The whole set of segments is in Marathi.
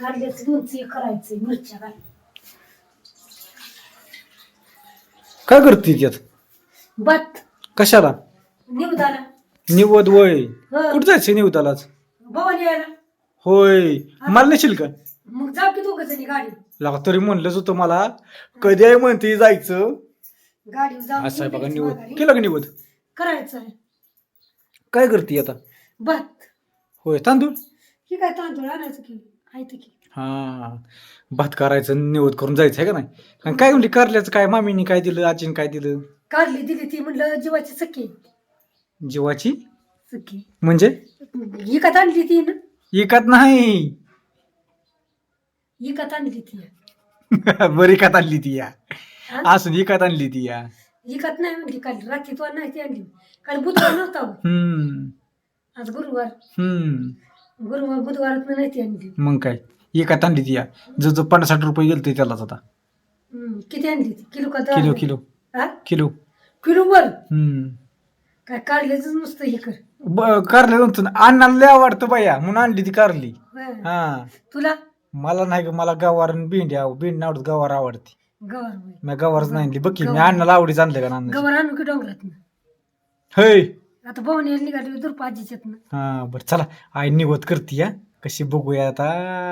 कांद्याचं लोणचं करायचं मिरच्या घाल. काय करते त्यात भात. कशाला? निवदाला. निवद वय हं. कुठं जायचं निवदालाच भवानी यायला. होय. मला नेशील का? मग जाऊ की दोघं जणी गाडी. लागा तरी म्हणलंच होतं मला. कधी आहे म्हणते जायचं? गाडी असं आहे बघा निवद. केलं का निवद? करायचं काय करते आता? होय तांदूळ? ही काय तांदूळ आणायचं की? की. हा. भात करायचं निवद करून जायचं आहे का नाही? आणि काय म्हणली कारल्याचं काय? मामीने काय दिलं आजीने काय दिलं? काढली दिली ती म्हणलं जीवाची सखी. जीवाची? सखी. म्हणजे? इकत आणली ती ना. इकत नाही. इकत आणली ती. बरी इकत आणली ती या. हा? असून इकत आणली ती या. इकत नाही म्हणली काल रात्री तो नाही ती आणली. काल बुधवार नव्हता. हो. हम्म. आज गुरुवार. हम्म. गुरुवार बुधवारात नाही ती आणली. मग काय? इकत आणली ती या. जसं पन्नास साठ रुपये गेलते त्यालाच आता. हम्म, किती आणली ती? किलो का दहा? Kilo kilo. हा? किलो. किलो वर? हम्म. काय काढल्याच नुसतं हे कर. ब- कारले नव्हतं. अन्नाला लय आवडतं बाया म्हणून आणली ती कारली. होय. हा. तुला? मला नाही ग मला गवार आणि भेंडी आव भेंडी आवडत गवार आवडते. गवार होय. मी गवारच नाही आणली. बघ की मी गवार. अन्नाला आवडीच आणलं का नांद गवार आणू की डोंगरात हय. आता भाऊन निघाली दुर्पाजीच्यात हा बर चला. आई निवत करते या कशी बघूया आता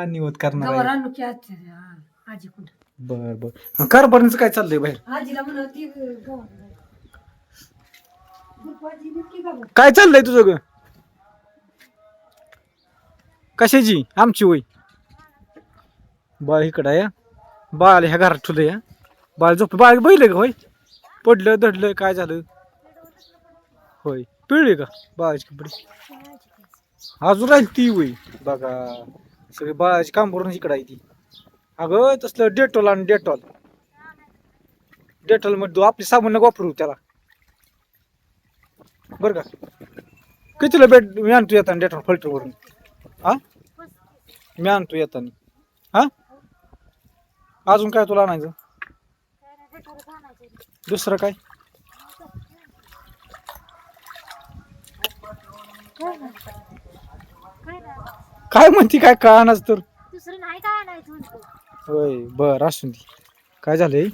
निवत करणार गवार आहे. आणू की आजच्या हा, आजी कुठं? बर बर. कारभारांचं काय चाललंय बाहेर? आजीला म्हणा ती गवार दुर्पाजी नक्की गवार काय चाललंय तुझं ग? कशाची? आमची होय. बाळ इकडं आहे, या बाळ ह्या घरात ठुलं या बाळ झोप बाळ बैल का होय. पडलं धडलं काय झालं? होय. पिळली का? बाळाची कपडे? अजून राहील ती होय. बघा सगळी बाळाची काम करून इकडं आहे ती. अगं तसलं डेटॉल आणि डेटॉल. डेटॉलमध्ये आपली साबण नको वापरू त्याला. बरं का? कितीला भेट मी आणतो येताना डेटॉल फिल्टरवरून. हा मी आणतो येताना. हा अजून काय तुला आणायचं? दुसरं काय? काय म्हणते काय कळानाच तर. दुसरं नाही काय आणायचं म्हणतो होय बर असून ती काय झालंय?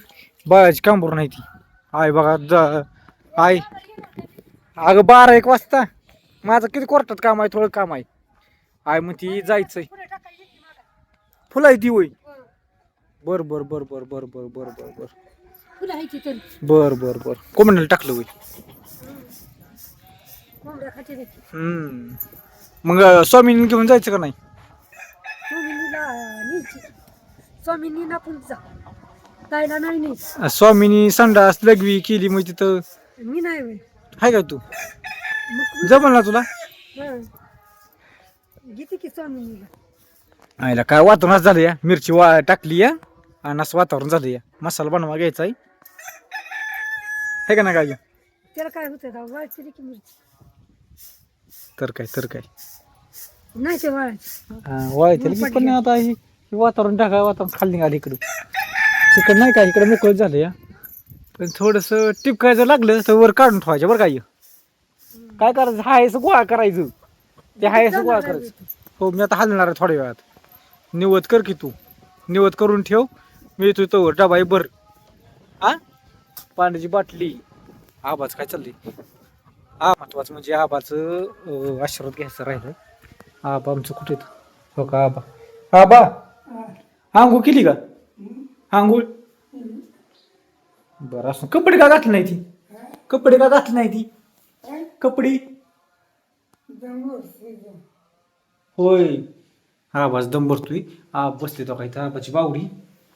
बाळाची कांबूर नाही ती. आय बघा जा आय अगं बारा एक वाजता. माझं किती कोर्टात काम आहे थोडं काम आहे. आय मग ती जायचंय. फुलं आहे ती होय. बर बर बर बर बर बर बर बर बर. फुलं आहे की तरी. बर बर बर. कोंबड्याला टाकलं होय. कोंबड्या खाते देखील हम्म. मग स्वामींनी घेऊन जायचं का नाही? स्वामीनीला न्यायची. स्वामींनी ताईला नाही अं, स्वामीनी संडास लघवी केली मग तिथं. मी नाही होय. आहे का तू? मग जमल ना तुला? हं. घेते की स्वामीनीला. आईला काय वातावरण झालं या? मिरची वा टाकली या? आणि असं वातावरण झालं या? मसाला बनवा घ्यायचा आहे. है का ना काय त्याला काय होतं की मिरची? तर काय तर काय? नाही ते वाळायची की पण आता हे हे वातावरण टाका वातावरण खाली निघालं इकडं. इकडं नाही काय इकडं मोकळं झालं या. पण थोडस टिपकायचं लागलं तर वर काढून ठेवायचं बरं काय काय करायचं? हायचं गोळा करायचं. ते हायचं गोळा करायचं. हो मी आता हलणार आहे थोड्या वेळात. निवत कर की तू. निवत करून ठेव. मी येतो तो डबा भर. हा पाण्याची बाटली. आबाच काय चाललंय? हा महत्वाचं म्हणजे आबाचं आशीर्वाद घ्यायचं राहिलं. आबा आमचं कुठे हो का आबा? आबा! आंघोळ केली का? आंघोळ? बरं असं कपडे का घातली नाही ती? कपडे का घातली नाही ती? कपडे? होय. आबाच दम भरतोय. आब बसले तो काही आबाची बावडी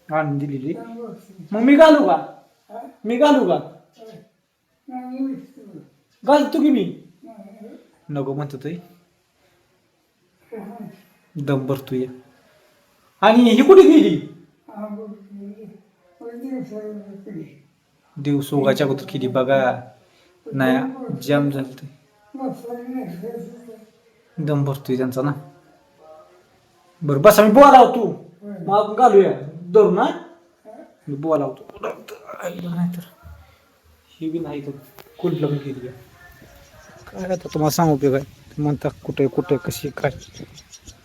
आणून दिलेली. मग मी घालू का? मी घालू का? घालतो की मी? नको म्हणतो तुय दम या. आणि ही कुठे गेली? देव सोगाच्या अगोदर केली बघा. नाही जाम झालं ते दम भरतोय त्यांचा ना. बरं बस आम्ही बोलाव तू मग आपण घालूया. धरू ना मी बोलावतो. नाही तर. ही बी नाही तर कुठलं पण गेली काय आता तुम्हाला सांगू उपयोग आहे म्हणता कुठे कुठे कशी काय?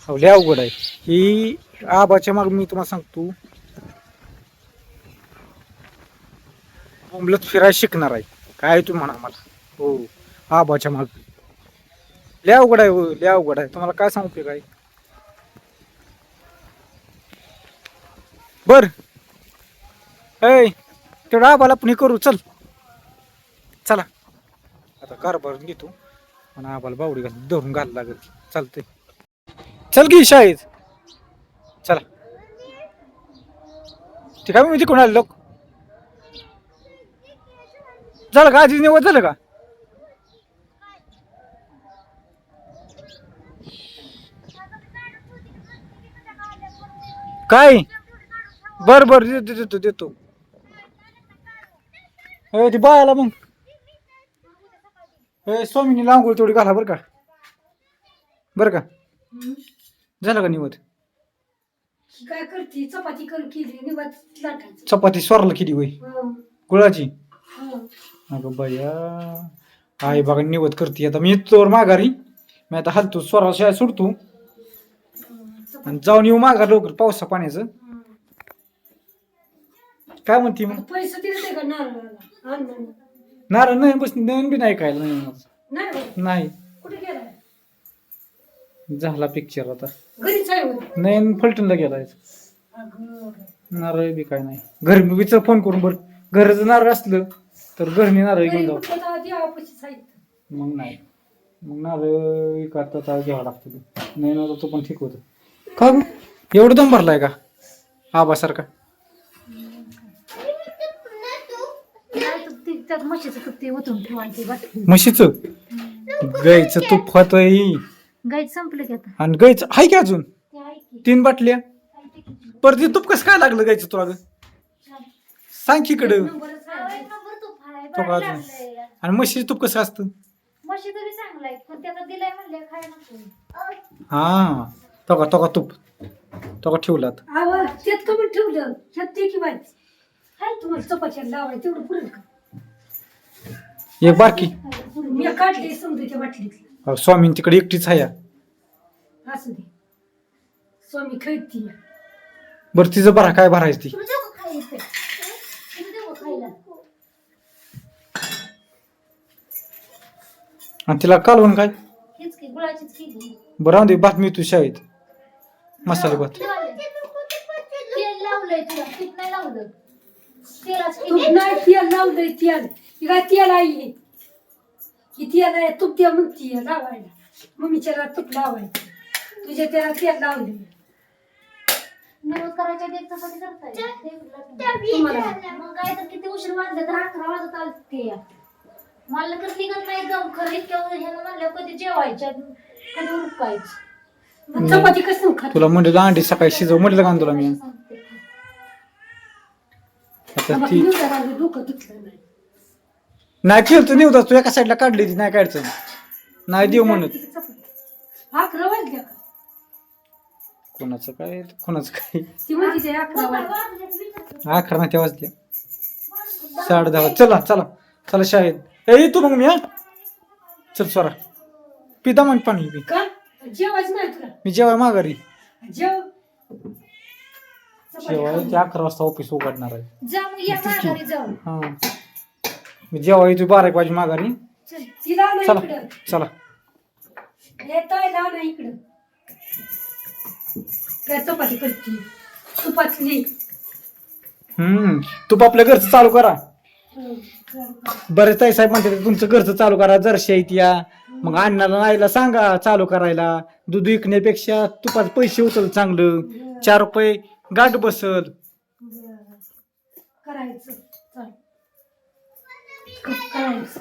हो लय अवघड आहे. ही आबाच्या माग मी तुम्हाला सांगतो. बोंबलत फिरायला शिकणार आहे. काय तू म्हणा मला? हो आबाच्या माग. लय अवघड आहे हो लय अवघड आहे. तुम्हाला काय सांगू काय? बर. ऐ तेवढं आबाला पण हे करू चल. चला. आता कारभार घेतो. आणि आम्हाला बावडी घालून धरून घाल लागेल. चालतंय. चल की शाळेत. चला. ठीक आहे मी तिकडून आले लोक झालं का? आधी निवड झालं का? काय? बर बर. देतो देतो देतो. हो ती बायाला मग. ए स्वामीनी लांगोळ तेवढी घाला बरं का. बरं का. झालं का काय करते? चपाती कर केली निवात लाटायचं. चपाती स्वरला किती होई हं, गुळाची? हं. अगं बया. आई बघा निवड करते. आता मी तोर माघारी. मी आता हलतो स्वरा शाळा सुटतो चपाती आणि जाऊन येऊ माघार लवकर पावसा पाण्याचं. हं. काय म्हणते मग? पैसे दिले ते का नारळाला? नारळ नाही बस नवीन बी नाही काय नाही नाही होय. नाही कुठे गेलाय झाला पिक्चर आता घरीच आहे होय. नयन फलटणला गेलाय अगं. नारळ बी काय नाही घर बीच फोन करून बरं घरचं नारळ असलं तर घरनी नारळ घेऊन जाऊ तर आहे. मग नाही मग नारळ विकत आता घ्यावा लागतो ते. नाही ना तो पण ठीक होतं का गं? एवढं दम भरलाय का आबासारखा नाही तर ते- त्यात म्हशीचं तूप ते ओतून ठेवायचे बस. म्हशीचं? गाईचं तूप संपलं की आता. आणि गाईचं आहे की अजून? ते आहे की. तीन बाटल्या? आहे ते की. परत ते तूप कसं काय लागलं गाईचं तुला गं? सांग की इकडं. नंबरच नंबर तूप आहे, लागलंय. आणि म्हशीचं तूप कसं असतं? म्हशीचं बी चांगलं आहे पण त्याला दिलंय म्हणले खाय नको. हा तो का तो का तूप? तो का ठेवलात आवाज त्यात कमी ठेवलं? त्यात ते की बाई. हाय तुम्हाला चपात्या लावाय तेवढं पुरेल का? एक बारकी मी काढले समजा बाटलीतली. अहो, स्वामीन तिकडे एकटीच आहे असू दे. स्वामी खेळती बरं तिचं बरा काय भरायचं ती? तुला देऊ का खायला इथे? तुला देऊ का खायला आणि तिला कालवून काय? हेच की गुळाचीच केली. बरं राहून दे भात मी तू शाळेत. मसाले भात. तेल लावलंय तुला नाही लावलं. तेलाच नाही तेल लावलंय तेल. तेल आहे हे. तेल आहे तूप द्या म्हणतीये लावायला. मम्मीच्या तूप लावायचं. तुझ्या त्याला तेल लावले नमस्काराच्या करायच्या एक चपाती करताय तुम्हाला? मग काय तर किती उशीर वाजले तर अकरा वाजत आलते. मला तर निघत नाही दम खरं इतक्या ह्यानं म्हणलं कधी जेवायच्या कधी उरकायचं. मग चपाती कसं खात? तुला म्हणलं अंडी सकाळी शिजव म्हटलं का तुला मी? आता ती डोकं दुखलं नाही. नाही केलं तर निवदा तू एका साईडला काढली ती नाही काढायचं नाही देऊ म्हणत. अकरा वाजल्या का कोणाचं काय? कोणाचं काय? ती म्हणते ते अकरा वाजल्या अकरा नाही त्या वाजल्या साडे दहा चला चला चला शाळेत. ए तू मग मी हा. चल स्वरा पिता मग पाणी पी का? जेवायचं नाही तुला? मी जेव्हा माघारी. जेव. जेव्हा ते अकरा वाजता ऑफिस उघडणार आहे. जाऊ या माघारी जाऊ. हा. मी जेव्हा येतो बारा एक वाजे माघारी. चल, ना चला इकडं. चला. येतोय लाव ना इकडं. काय चपाती करते. तुपातली हम्म तू आपल्या घरचं चालू करा. बरेच ताई साहेब म्हणते तुमचं घरचं चालू करा जर्शी आहेत या. मग अण्णाला नाईला सांगा चालू करायला. दूध विकण्यापेक्षा तुपाचे पैसे उचल चांगलं. चार रुपये गाठ बसल. करायचं. करायचं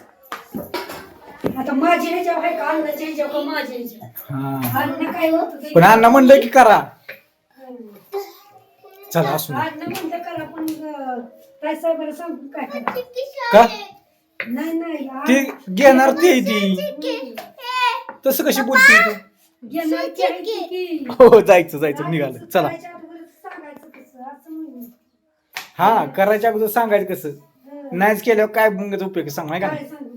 आता माझ्या ह्याच्यावर आहे का? अन्नाच्या ह्याच्यावर का माझ्या ह्याच्यावर हा. अन्न काय होत पण अण्णा म्हणलं की करा. चला असू दे. अन्न म्हणलं करा पण अं, काय साहेबाला सांगून काय करा? का? नाही नाही ती आ- घेणार ती ती. तसं कशी बोलते तू? घेणार ती आहे ती की. हो जायचं जायचं निघालं. चला. करायच्या अगोदरच सांगायचं कसं? असं म्हणून. हा करायच्या अगोदर सांगायचं कसं? हं. नाहीच केल्यावर काय मग उपयोग सांग नाही का? काय सांगू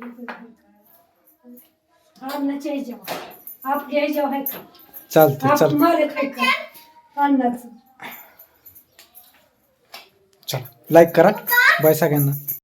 चालते चला लाईक करा. बाय सगळ्यांना.